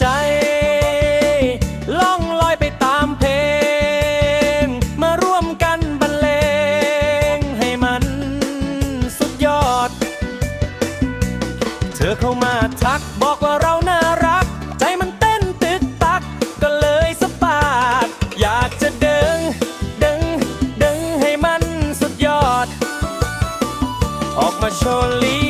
ใจ ล่องลอยไปตามเพลง มาร่วมกันบรรเลง ให้มันสุดยอด เธอเข้ามาทักบอกว่าเราน่ารัก ใจมันเต้นตึกตัก ก็เลยสปาด อยากจะดินดึง ดึงให้มันสุดยอด ออกมาโชว์ลี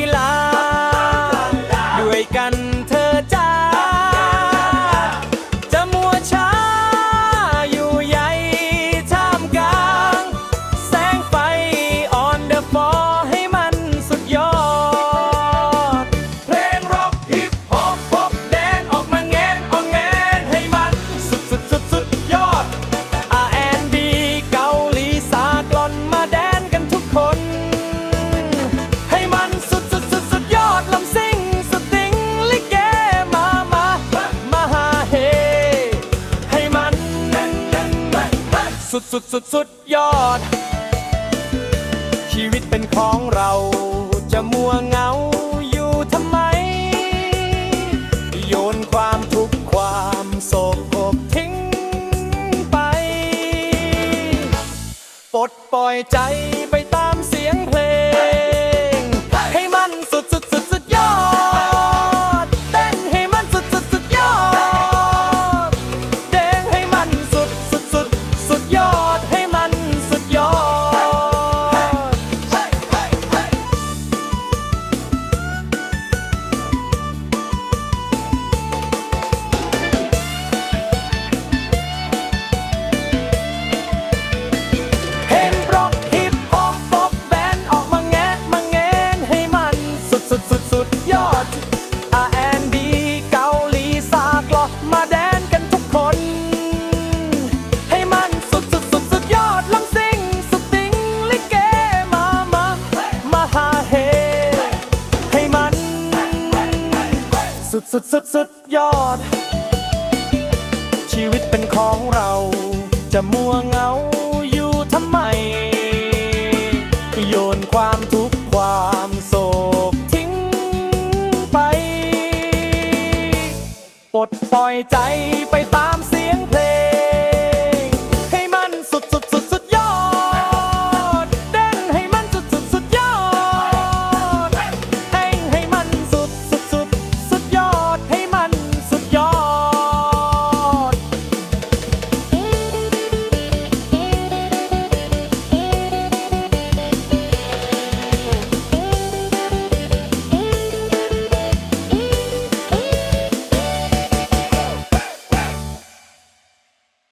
สุดสุดสุดสุดยอด ชีวิตเป็นของเราจะมัวเงาอยู่ทำไม โยนความทุกข์ความโศกอกทิ้งไป ปลดปล่อยใจไป สุดสุดสุดยอด ชีวิตเป็นของเรา จะมัวเงาอยู่ทำไม โยนความทุกข์ความโศกทิ้งไปปลดปล่อยใจไปตาม